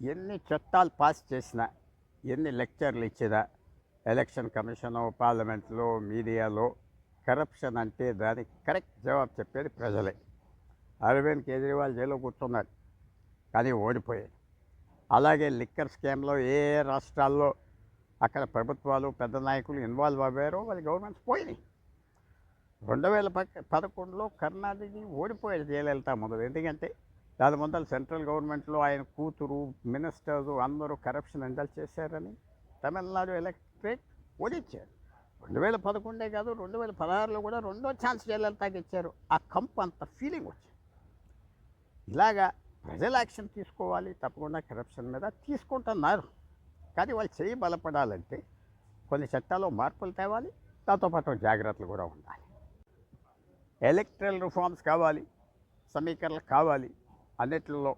ఎన్ని చట్టాలు పాస్ చేసినా ఎన్ని లెక్చర్లు ఇచ్చినా ఎలక్షన్ కమిషను పార్లమెంట్లో మీడియాలో కరప్షన్ అంటే దానికి కరెక్ట్ జవాబు చెప్పేది ప్రజలే. అరవింద్ కేజ్రీవాల్ జైల్లో కూర్చున్నాడు కానీ ఓడిపోయాడు. అలాగే లిక్కర్ స్కామ్లో ఏ రాష్ట్రాల్లో అక్కడ ప్రభుత్వాలు పెద్ద నాయకులు ఇన్వాల్వ్ అయ్యారో వాళ్ళ గవర్నమెంట్స్ పోయినాయి. రెండు వేల పక్క పదకొండులో కర్ణాటకకి ఓడిపోయాడు జయలలిత మొదలు ఎందుకంటే దాని ముందర సెంట్రల్ గవర్నమెంట్లో ఆయన కూతురు మినిస్టర్స్ అందరూ కరప్షన్ ఎండల్ చేశారని తమిళనాడు ఎలక్ట్రిక్ ఓడించారు రెండు వేల పదకొండే కాదు రెండు వేల పదహారులో కూడా రెండో ఛాన్స్ జయలలితకి ఇచ్చారు ఆ కంపు అంత ఫీలింగ్ వచ్చింది. ఇలాగా ప్రజలు యాక్షన్ తీసుకోవాలి తప్పకుండా కరప్షన్ మీద తీసుకుంటున్నారు. కానీ వాళ్ళు చేయి బలపడాలంటే కొన్ని చట్టాల్లో మార్పులు తేవాలి దాంతోపాటు జాగ్రత్తలు కూడా ఉండాలి. ఎలక్ట్రల్ రిఫార్మ్స్ కావాలి సమీకరణలు కావాలి. అన్నిటిలో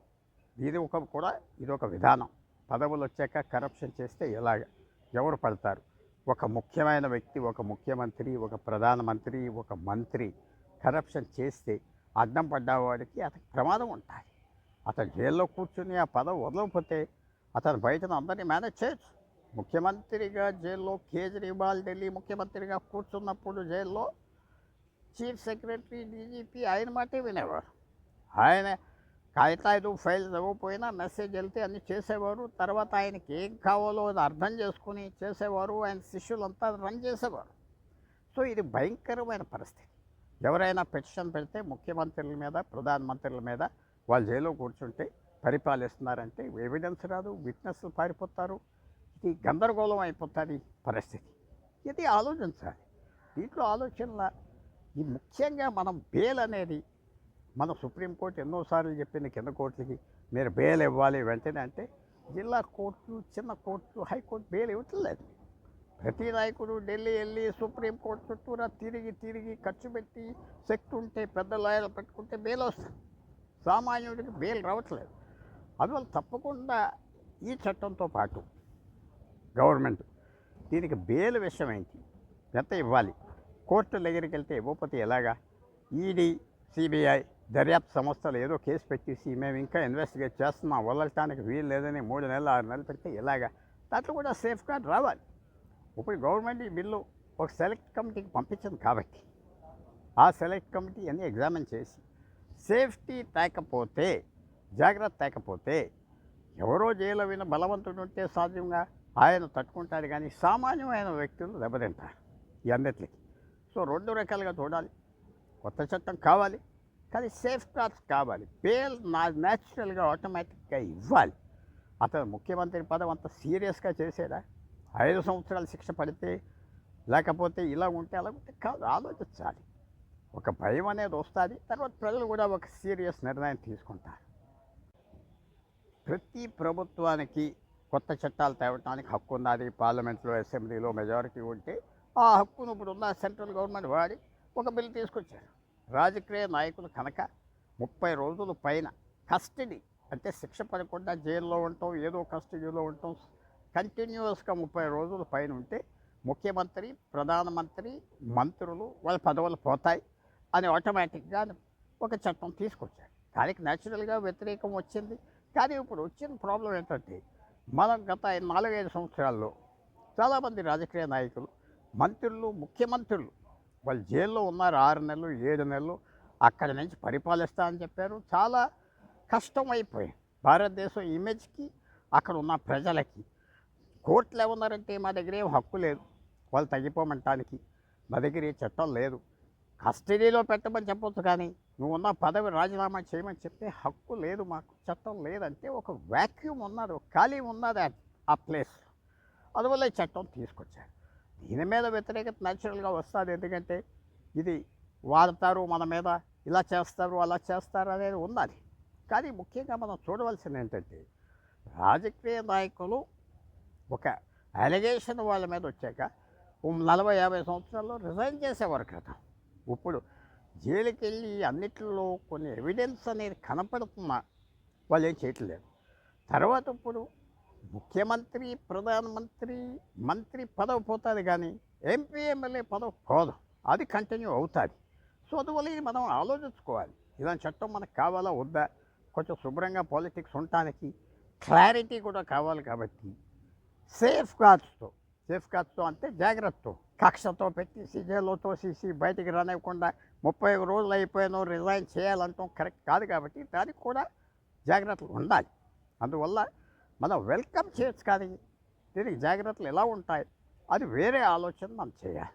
ఇది ఒక కూడా ఇది ఒక విధానం. పదవులు వచ్చాక కరప్షన్ చేస్తే ఎలాగ ఎవరు పడతారు? ఒక ముఖ్యమైన వ్యక్తి ఒక ముఖ్యమంత్రి ఒక ప్రధానమంత్రి ఒక మంత్రి కరప్షన్ చేస్తే అడ్డం పడ్డవాడికి అతనికి ప్రమాదం ఉంటుంది అతను జైల్లో కూర్చుని ఆ పదవి వదలకపోతే అతను బయటను అందరినీ మేనేజ్ చేయొచ్చు. ముఖ్యమంత్రిగా జైల్లో కేజ్రీవాల్ ఢిల్లీ ముఖ్యమంత్రిగా కూర్చున్నప్పుడు జైల్లో చీఫ్ సెక్రటరీ డీజీపీ ఆయన మాటే వినేవారు. ఆయన కాగితాలు ఫైల్ చదవకపోయినా మెసేజ్ వెళ్తే అన్నీ చేసేవారు. తర్వాత ఆయనకి ఏం కావాలో అది అర్థం చేసుకుని చేసేవారు. ఆయన శిష్యులంతా రన్ చేసేవారు. సో ఇది భయంకరమైన పరిస్థితి. ఎవరైనా పెటిషన్ పెడితే ముఖ్యమంత్రుల మీద ప్రధానమంత్రుల మీద వాళ్ళు జైల్లో కూర్చుంటే పరిపాలిస్తున్నారంటే ఎవిడెన్స్ రాదు విట్నెస్లు పారిపోతారు. ఇది గందరగోళం అయిపోతుంది పరిస్థితి. ఇది ఆలోచించాలి. దీంట్లో ఆలోచనల ఈ ముఖ్యంగా మనం బేల్ అనేది మన సుప్రీంకోర్టు ఎన్నోసార్లు చెప్పింది కింద కోర్టులకి మీరు బెయిల్ ఇవ్వాలి వెంటనే అంటే జిల్లా కోర్టులు చిన్న కోర్టులు హైకోర్టు బెయిల్ ఇవ్వట్లేదు ప్రతి నాయకుడు ఢిల్లీ వెళ్ళి సుప్రీంకోర్టు చుట్టూరా తిరిగి తిరిగి ఖర్చు పెట్టి శక్తి ఉంటే పెద్ద లాయర్లు పెట్టుకుంటే బెయిల్ వస్తుంది. సామాన్యుడికి బెయిల్ రావట్లేదు. అందువల్ల తప్పకుండా ఈ చట్టంతో పాటు గవర్నమెంట్ దీనికి బెయిల్ విషయం ఏంటి? ఎంత ఇవ్వాలి? కోర్టు దగ్గరికి వెళ్తే ఇవ్వకపోతే ఎలాగా? ఈడీ సిబిఐ దర్యాప్తు సంస్థలు ఏదో కేసు పెట్టేసి మేము ఇంకా ఇన్వెస్టిగేట్ చేస్తున్నాం వదలటానికి వీలు లేదని మూడు నెలలు ఆరు నెలలు పెడితే ఇలాగా. దాంట్లో కూడా సేఫ్ గార్డ్ రావాలి. ఇప్పుడు గవర్నమెంట్ ఈ బిల్లు ఒక సెలెక్ట్ కమిటీకి పంపించింది కాబట్టి ఆ సెలెక్ట్ కమిటీ అన్ని ఎగ్జామిన్ చేసి సేఫ్టీ తేకపోతే జాగ్రత్త తేకపోతే ఎవరో జైలు విన బలవంతుడు ఉంటే సాధ్యంగా ఆయన తట్టుకుంటాడు కానీ సామాన్యమైన వ్యక్తులు దెబ్బతింటారు ఈ అన్నిటికి. సో రెండు రకాలుగా చూడాలి. కొత్త చట్టం కావాలి. కానీ సేఫ్ గార్డ్స్ కావాలి. బెయిల్ నా న్యాచురల్గా ఆటోమేటిక్గా ఇవ్వాలి. అతను ముఖ్యమంత్రి పదం అంత సీరియస్గా చేసేదా ఐదు సంవత్సరాలు శిక్ష పడితే లేకపోతే ఇలా ఉంటే అలా ఉంటే కాదు ఆలోచించాలి. ఒక భయం అనేది వస్తుంది తర్వాత ప్రజలు కూడా ఒక సీరియస్ నిర్ణయం తీసుకుంటారు. ప్రతి ప్రభుత్వానికి కొత్త చట్టాలు తేవడానికి హక్కు ఉన్నది. పార్లమెంట్లో అసెంబ్లీలో మెజారిటీ ఉంటే ఆ హక్కును ఇప్పుడు ఉన్న సెంట్రల్ గవర్నమెంట్ వాడి ఒక బిల్ తీసుకొచ్చారు. రాజకీయ నాయకులు కనుక ముప్పై రోజుల పైన కస్టడీ అంటే శిక్ష పడకుండా జైల్లో ఉంటాం ఏదో కస్టడీలో ఉంటాం కంటిన్యూస్గా ముప్పై రోజుల పైన ఉంటే ముఖ్యమంత్రి ప్రధానమంత్రి మంత్రులు వాళ్ళ పదవులు పోతాయి అని ఆటోమేటిక్గా ఒక చట్టం తీసుకొచ్చారు. దానికి న్యాచురల్గా వ్యతిరేకం వచ్చింది. కానీ ఇప్పుడు వచ్చిన ప్రాబ్లం ఏంటంటే మనం గత నాలుగైదు సంవత్సరాల్లో చాలామంది రాజకీయ నాయకులు మంత్రులు ముఖ్యమంత్రులు వాళ్ళు జైల్లో ఉన్నారు ఆరు నెలలు ఏడు నెలలు అక్కడి నుంచి పరిపాలిస్తా అని చెప్పారు. చాలా కష్టం అయిపోయింది భారతదేశం ఇమేజ్కి అక్కడ ఉన్న ప్రజలకి. కోర్టులు ఏమన్నారంటే మా దగ్గర ఏం హక్కు లేదు. వాళ్ళు తగ్గిపోమంటానికి. మా దగ్గర ఏ చట్టం లేదు. కస్టడీలో పెట్టమని చెప్పొచ్చు కానీ నువ్వు ఉన్న పదవి రాజీనామా చేయమని చెప్తే హక్కు లేదు మాకు చట్టం లేదంటే ఒక వ్యాక్యూమ్ ఉన్నది ఒక ఖాళీ ఉన్నది ఆ ప్లేస్ అందువల్ల ఈ చట్టం తీసుకొచ్చారు. దీని మీద వ్యతిరేకత న్యాచురల్గా వస్తుంది. ఎందుకంటే ఇది వాడతారు మన మీద ఇలా చేస్తారు అలా చేస్తారు అనేది ఉన్నది కానీ ముఖ్యంగా మనం చూడవలసింది ఏంటంటే రాజకీయ నాయకులు ఒక అలిగేషన్ వాళ్ళ మీద వచ్చాక నలభై యాభై సంవత్సరాల్లో రిజైన్ చేసేవారు కదా. ఇప్పుడు జైలుకి వెళ్ళి అన్నిటిలో కొన్ని ఎవిడెన్స్ అనేది కనపడుతున్నా వాళ్ళు ఏం చేయట్లేదు. తర్వాత ఇప్పుడు ముఖ్యమంత్రి ప్రధానమంత్రి మంత్రి పదవి పోతుంది కానీ ఎంపీ ఎమ్మెల్యే పదవి పోదు. అది కంటిన్యూ అవుతుంది. సో అందువల్ల ఇది మనం ఆలోచించుకోవాలి. ఇలాంటి చట్టం మనకు కావాలా వద్దా? కొంచెం శుభ్రంగా పాలిటిక్స్ ఉండటానికి క్లారిటీ కూడా కావాలి కాబట్టి సేఫ్ గార్డ్స్తో సేఫ్ గార్డ్స్తో అంటే జాగ్రత్తతో కక్షతో పెట్టి సీజేలో తోసేసి బయటికి రానివ్వకుండా ముప్పై రోజులు అయిపోయాను రిజైన్ చేయాలంటాం కరెక్ట్ కాదు కాబట్టి దానికి కూడా జాగ్రత్తలు ఉండాలి. అందువల్ల మనం వెల్కమ్ చేయొచ్చు కానీ దీనికి జాగ్రత్తలు ఎలా ఉంటాయి? అది వేరే ఆలోచన మనం చేయాలి.